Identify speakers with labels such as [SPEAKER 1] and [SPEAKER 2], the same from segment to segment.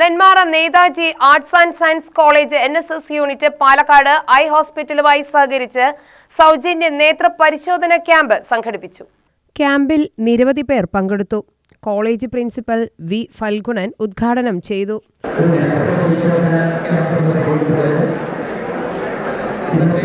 [SPEAKER 1] Nenmara Netaji arts and science college N S S unit Palakkad eye ഹോസ്പിറ്റലുമായി സഹകരിച്ച് സൗജന്യ നേത്ര പരിശോധന ക്യാമ്പ് സംഘടിപ്പിച്ചു. ക്യാമ്പിൽ നിരവധി പേർ പങ്കെടുത്തു. കോളേജ് പ്രിൻസിപ്പൽ വി ഫൽഗുണൻ ഉദ്ഘാടനം ചെയ്തു.
[SPEAKER 2] ഇന്നത്തെ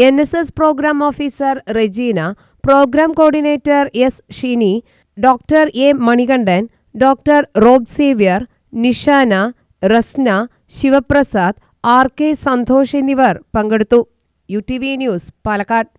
[SPEAKER 1] N S S program officer Regina program coordinator S Shini doctor A Manikandan doctor Rob Xavier Nishana Rasna Sivaprasad R K Santhosh എന്നിവർ പങ്കെടുത്തു. U T V news Palakkad.